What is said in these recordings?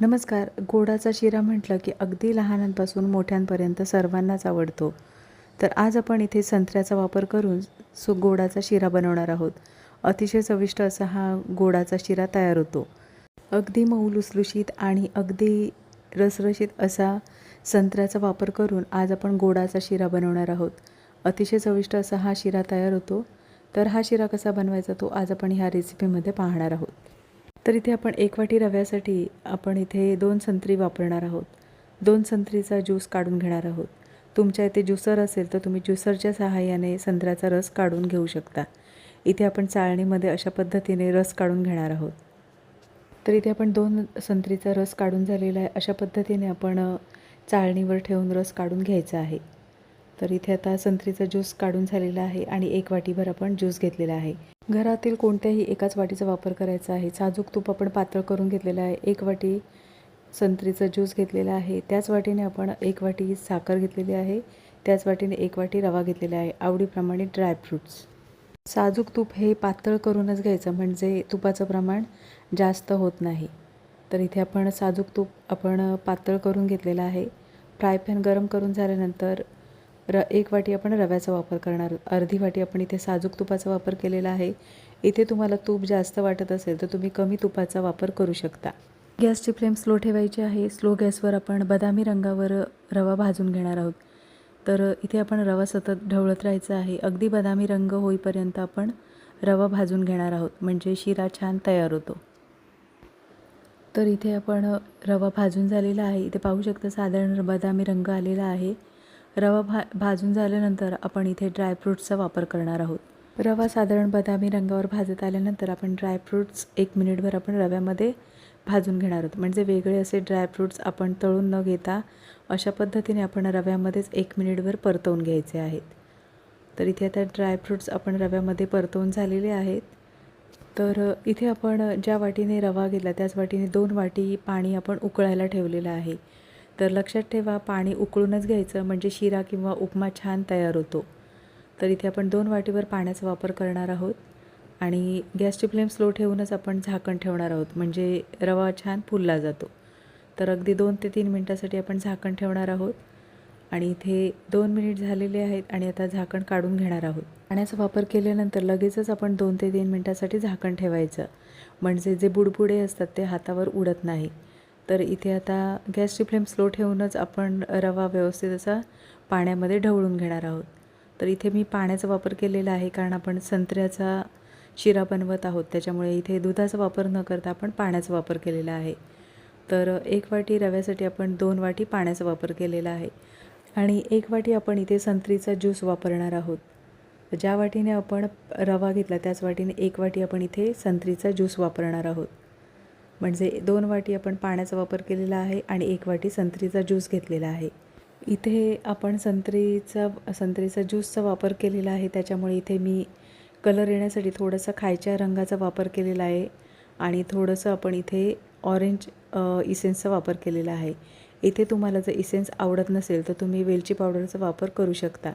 नमस्कार. गोडाचा शिरा म्हटलं की अगदी लहानांपासून मोठ्यांपर्यंत सर्वांनाच आवडतो. तर आज आपण इथे संत्र्याचा वापर करून सो गोडाचा शिरा बनवणार आहोत. अतिशय चविष्ट असा हा गोडाचा शिरा तयार होतो. अगदी मऊ लुसलुशीत आणि अगदी रसरशीत असा संत्र्याचा वापर करून आज आपण गोडाचा शिरा बनवणार आहोत. अतिशय चविष्ट असा हा शिरा तयार होतो. तर हा शिरा कसा बनवायचा तो आज आपण ह्या रेसिपीमध्ये पाहणार आहोत. तर इथे आपण एक वाटी रव्यासाठी आपण इथे दोन संत्री वापरणार आहोत. दोन संत्रीचा ज्यूस काढून घेणार आहोत. तुमच्या इथे ज्युसर असेल तर तुम्ही ज्युसरच्या सहाय्याने संत्र्याचा रस काढून घेऊ शकता. इथे आपण चाळणीमध्ये अशा पद्धतीने रस काढून घेणार आहोत. तर इथे आपण दोन संत्रीचा रस काढून झालेला आहे. अशा पद्धतीने आपण चाळणीवर ठेवून रस काढून घ्यायचा आहे. तर इथे आता संत्रीचा ज्यूस काढून झालेला आहे आणि एक वाटीभर आपण ज्यूस घेतलेला आहे. घरातील कोणत्याही एकाच वाटीचा वापर करायचा आहे. साजूक तूप आपण पातळ करून घेतलेलं आहे. एक वाटी संत्रीचा ज्यूस घेतलेला आहे. त्याच वाटीने आपण एक वाटी साखर घेतलेली आहे. त्याच वाटीने एक वाटी रवा घेतलेला आहे. आवडीप्रमाणे ड्रायफ्रूट्स साजूक तूप हे पातळ करूनच घ्यायचं म्हणजे तुपाचं प्रमाण जास्त होत नाही. तर इथे आपण साजूक तूप आपण पातळ करून घेतलेलं आहे. फ्राय पॅन गरम करून झाल्यानंतर र एक वाटी आपण रव्याचा वापर करणार. आहोत अर्धी वाटी आपण इथे साजूक तुपाचा वापर केलेला आहे. इथे तुम्हाला तूप जास्त वाटत असेल तर तुम्ही कमी तुपाचा वापर करू शकता. गॅसची फ्लेम स्लो ठेवायची आहे. स्लो गॅसवर आपण बदामी रंगावर रवा भाजून घेणार आहोत. तर इथे आपण रवा सतत ढवळत राहायचा आहे. अगदी बदामी रंग होईपर्यंत आपण रवा भाजून घेणार आहोत. म्हणजे शिरा छान तयार होतो. तर इथे आपण रवा भाजून झालेला आहे. इथे पाहू शकता साधारण बदामी रंग आलेला आहे. रवा भा भाजून झाल्यानंतर आपण इथे ड्रायफ्रूट्सचा वापर करणार आहोत. रवा साधारण बदामी रंगावर भाजत आल्यानंतर आपण ड्रायफ्रूट्स एक मिनिटभर आपण रव्यामध्ये भाजून घेणार आहोत. म्हणजे वेगळे असे ड्रायफ्रूट्स आपण तळून न घेता अशा पद्धतीने आपण रव्यामध्येच एक मिनिटभर परतवून घ्यायचे आहेत. तर इथे आता ड्रायफ्रूट्स आपण रव्यामध्ये परतवून झालेले आहेत. तर इथे आपण ज्या वाटीने रवा घेतला त्याच वाटीने दोन वाटी पाणी आपण उकळायला ठेवलेलं आहे. तर लक्षात ठेवा पाणी उकळूनच घ्यायचं म्हणजे शिरा किंवा उपमा छान तयार होतो. तर इथे आपण दोन वाटीवर पाण्याचा वापर करणार आहोत आणि गॅसची फ्लेम स्लो ठेवूनच आपण झाकण ठेवणार आहोत म्हणजे रवा छान फुलला जातो. तर अगदी दोन ते तीन मिनटासाठी आपण झाकण ठेवणार आहोत आणि इथे दोन मिनिट झालेले आहेत आणि आता झाकण काढून घेणार आहोत. पाण्याचा वापर केल्यानंतर लगेचच आपण दोन ते तीन मिनटासाठी झाकण ठेवायचं म्हणजे जे बुडबुडे असतात ते हातावर उडत नाही. तर इथे आता गॅसची फ्लेम स्लो ठेवूनच आपण रवा व्यवस्थित असा पाण्यामध्ये ढवळून घेणार आहोत. तर इथे मी पाण्याचा वापर केलेला आहे कारण आपण संत्र्याचा शिरा बनवत आहोत. त्याच्यामुळे इथे दुधाचा वापर न करता आपण पाण्याचा वापर केलेला आहे. तर एक वाटी रव्यासाठी आपण दोन वाटी पाण्याचा वापर केलेला आहे. आणि एक वाटी आपण इथे संत्रीचा ज्यूस वापरणार आहोत. ज्या वाटीने आपण रवा घेतला त्याच वाटीने एक वाटी आपण इथे संत्रीचा ज्यूस वापरणार आहोत. म्हणजे दोन वाटी आपण पाण्याचा वापर केलेला आहे आणि एक वाटी संत्रीचा ज्यूस घेतलेला आहे. इथे आपण संत्रीचा संत्रीचा ज्यूसचा वापर केलेला आहे. त्याच्यामुळे इथे मी कलर येण्यासाठी थोडंसं खायच्या रंगाचा वापर केलेला आहे आणि थोडंसं आपण इथे ऑरेंज इसेन्सचा वापर केलेला आहे. इथे तुम्हाला जर इसेन्स आवडत नसेल तर तुम्ही वेलची पावडरचा वापर करू शकता.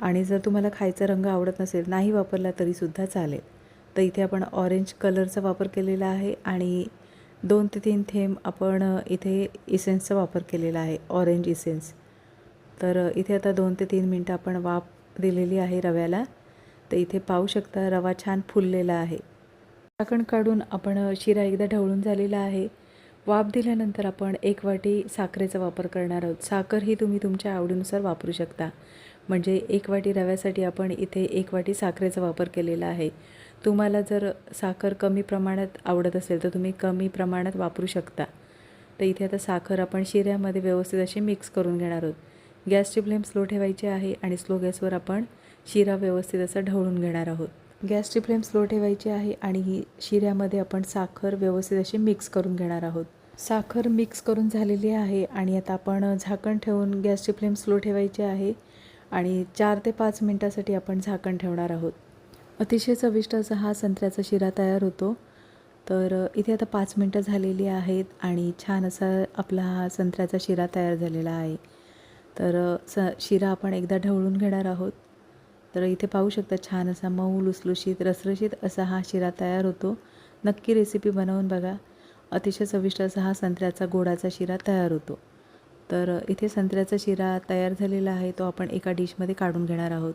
आणि जर तुम्हाला खायचा रंग आवडत नसेल नाही वापरला तरीसुद्धा चालेल. तर इथे आपण ऑरेंज कलरचा वापर केलेला आहे आणि दोन ते तीन थेंब आपण इथे इसेन्सचा वापर केलेला आहे ऑरेंज इसेन्स तर इथे आता दोन ते तीन मिनटं आपण वाफ दिलेली आहे रव्याला. तर इथे पाहू शकता रवा छान फुललेला आहे. झाकण काढून आपण शिरा एकदा ढवळून झालेला आहे. वाफ दिल्यानंतर आपण एक वाटी साखरेचा वापर करणार आहोत. साखर ही तुम्ही तुमच्या आवडीनुसार वापरू शकता. म्हणजे एक वाटी रव्यासाठी आपण इथे एक वाटी साखरेचा वापर केलेला आहे. तुम्हाला जर साखर कमी प्रमाणात आवडत असेल तर तुम्ही कमी प्रमाणात वापरू शकता. तर इथे आता साखर आपण शिऱ्यामध्ये व्यवस्थित अशी मिक्स करून घेणार आहोत. गॅसची फ्लेम स्लो ठेवायची आहे आणि स्लो गॅसवर आपण शिरा व्यवस्थित असा ढवळून घेणार आहोत. गॅसची फ्लेम स्लो ठेवायची आहे आणि ही शिऱ्यामध्ये आपण साखर व्यवस्थित अशी मिक्स करून घेणार आहोत. साखर मिक्स करून झालेली आहे आणि आता आपण झाकण ठेवून गॅसची फ्लेम स्लो ठेवायची आहे आणि चार ते पाच मिनटासाठी आपण झाकण ठेवणार आहोत. अतिशय चविष्ट असा हा संत्र्याचा शिरा तयार होतो. तर इथे आता पाच मिनटं झालेली आहेत आणि छान असा आपला हा संत्र्याचा शिरा तयार झालेला आहे. तर स शिरा आपण एकदा ढवळून घेणार आहोत. तर इथे पाहू शकता छान असा मऊ लुसलुशीत रसरशीत असा हा शिरा तयार होतो. नक्की रेसिपी बनवून बघा. अतिशय चविष्ट असा हा संत्र्याचा गोडाचा शिरा तयार होतो. तर इथे संत्र्याचा शिरा तयार झालेला आहे. तो आपण एका डिशमध्ये काढून घेणार आहोत.